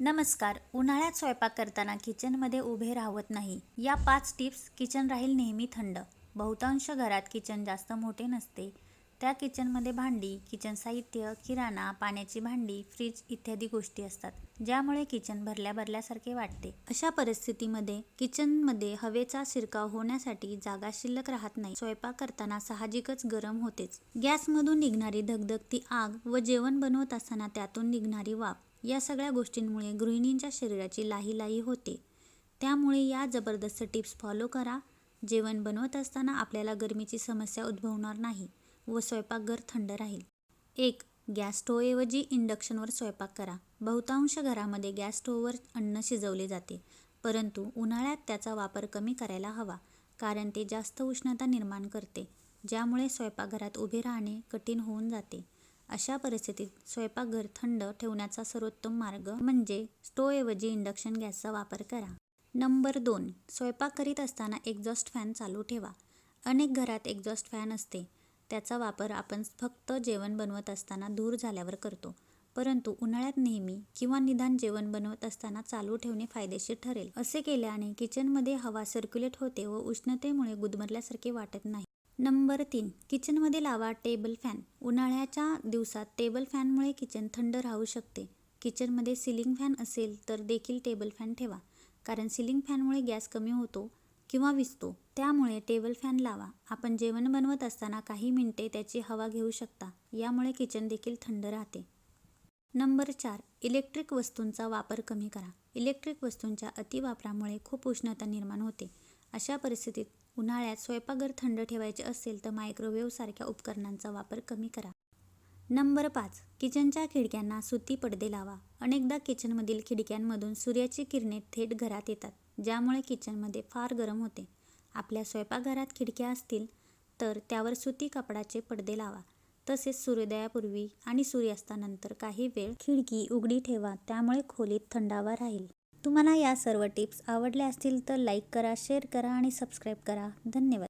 नमस्कार. उन्हाळ्यात स्वयंपाक करताना किचनमध्ये उभे राहवत नाही. या पाच टिप्स किचन राहील नेहमी थंड. बहुतांश घरात किचन जास्त मोठे नसते. त्या किचनमध्ये भांडी किचन साहित्य किराणा पाण्याची भांडी फ्रीज इत्यादी गोष्टी असतात ज्यामुळे किचन भरल्या भरल्यासारखे वाटते. अशा परिस्थितीमध्ये किचनमध्ये हवेचा शिरकाव होण्यासाठी जागा शिल्लक राहत नाही. स्वयंपाक करताना साहजिकच गरम होतेच. गॅसमधून निघणारी धगधगती आग व जेवण बनवत असताना त्यातून निघणारी वाफ या सगळ्या गोष्टींमुळे गृहिणींच्या शरीराची लाही लाही होते. त्यामुळे या जबरदस्त टिप्स फॉलो करा. जेवण बनवत असताना आपल्याला गरमीची समस्या उद्भवणार नाही. व स्वयंपाकघर थंड राहील. एक गॅस स्टोवऐवजी इंडक्शनवर स्वयंपाक करा. बहुतांश घरामध्ये गॅस स्टोववर अन्न शिजवले जाते परंतु उन्हाळ्यात त्याचा वापर कमी करायला हवा कारण ते जास्त उष्णता निर्माण करते ज्यामुळे स्वयंपाकघरात उभे राहणे कठीण होऊन जाते. अशा परिस्थितीत स्वयंपाकघर थंड ठेवण्याचा सर्वोत्तम मार्ग म्हणजे स्टोऐवजी इंडक्शन गॅसचा वापर करा. नंबर दोन स्वयंपाक करीत असताना एक्झॉस्ट फॅन चालू ठेवा. अनेक घरात एक्झॉस्ट फॅन असते त्याचा वापर आपण फक्त जेवण बनवत असताना दूर झाल्यावर करतो. परंतु उन्हाळ्यात नेहमी किंवा निदान जेवण बनवत असताना चालू ठेवणे फायदेशीर ठरेल. असे केल्याने किचनमध्ये हवा सर्क्युलेट होते व उष्णतेमुळे गुदमरल्यासारखे वाटत नाही. नंबर तीन. किचनमध्ये लावा टेबल फॅन. उन्हाळ्याच्या दिवसात टेबल फॅनमुळे किचन थंड राहू शकते. किचनमध्ये सिलिंग फॅन असेल तर देखील टेबल फॅन ठेवा. कारण सिलिंग फॅनमुळे गॅस कमी होतो किंवा विसतो. त्यामुळे टेबल फॅन लावा. आपण जेवण बनवत असताना काही मिनिटे त्याची हवा घेऊ शकता. यामुळे किचन देखील थंड राहते. नंबर चार. इलेक्ट्रिक वस्तूंचा वापर कमी करा. इलेक्ट्रिक वस्तूंच्या अतिवापरामुळे खूप उष्णता निर्माण होते. अशा परिस्थितीत उन्हाळ्यात स्वयंपाकघर थंड ठेवायचे असेल तर मायक्रोवेव्हसारख्या उपकरणांचा वापर कमी करा. नंबर पाच. किचनच्या खिडक्यांना सुती पडदे लावा. अनेकदा किचनमधील खिडक्यांमधून सूर्याची किरणे थेट घरात येतात. ज्यामुळे किचनमध्ये फार गरम होते. आपल्या स्वयंपाकघरात खिडक्या असतील तर त्यावर सुती कपडाचे पडदे लावा. तसेच सूर्योदयापूर्वी आणि सूर्यास्तानंतर काही वेळ खिडकी उघडी ठेवा. त्यामुळे खोलीत थंडावा राहील. तुम्हाला या सर्व टिप्स आवडल्या असतील तर लाईक करा शेअर करा आणि सबस्क्राईब करा. धन्यवाद.